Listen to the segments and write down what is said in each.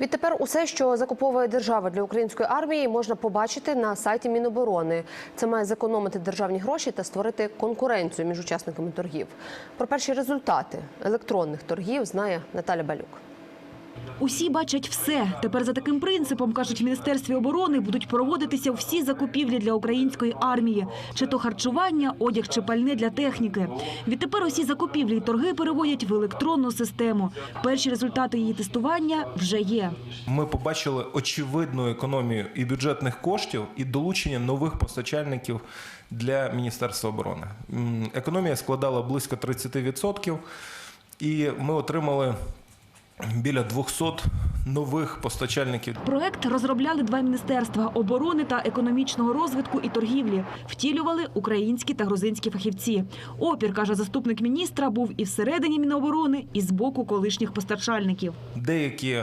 Відтепер усе, що закуповує держава для української армії, можна побачити на сайті Міноборони. Це має зекономити державні гроші та створити конкуренцію між учасниками торгів. Про перші результати електронних торгів знає Наталя Балюк. Усі бачать все. Тепер за таким принципом, кажуть в Міністерстві оборони, будуть проводитися всі закупівлі для української армії. Чи то харчування, одяг чи пальне для техніки. Відтепер усі закупівлі і торги переводять в електронну систему. Перші результати її тестування вже є. Ми побачили очевидну економію і бюджетних коштів, і долучення нових постачальників для Міністерства оборони. Економія складала близько 30%, і ми отримали біля 200 нових постачальників. Проект розробляли два міністерства оборони та економічного розвитку і торгівлі. Втілювали українські та грузинські фахівці. Опір каже заступник міністра, був і всередині Міноборони, і з боку колишніх постачальників. Деякі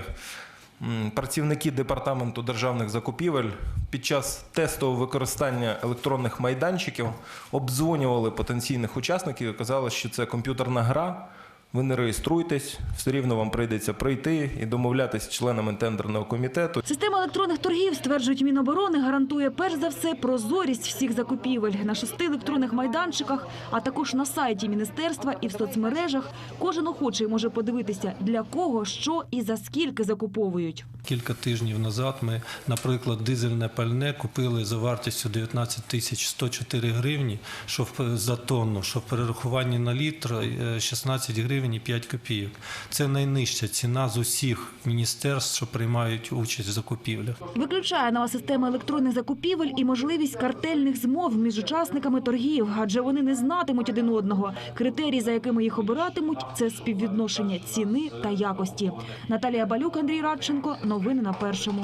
працівники департаменту державних закупівель під час тестового використання електронних майданчиків обдзвонювали потенційних учасників і казали, що це комп'ютерна гра. Ви не реєструйтесь, все рівно вам прийдеться прийти і домовлятися з членами тендерного комітету. Система електронних торгів, стверджують Міноборони, гарантує перш за все прозорість всіх закупівель на шести електронних майданчиках, а також на сайті міністерства і в соцмережах. Кожен охочий може подивитися, для кого, що і за скільки закуповують. Кілька тижнів назад ми, наприклад, дизельне пальне купили за вартістю 19 тисяч 104 гривні що за тонну, що в перерахуванні на літр е, 16 гривень і 5 копійок. Це найнижча ціна з усіх міністерств, що приймають участь в закупівлях. Виключає нова система електронних закупівель і можливість картельних змов між учасниками торгів, адже вони не знатимуть один одного. Критерії, за якими їх обиратимуть, це співвідношення ціни та якості. Наталія Балюк, Андрій Радченко. Новини на першому.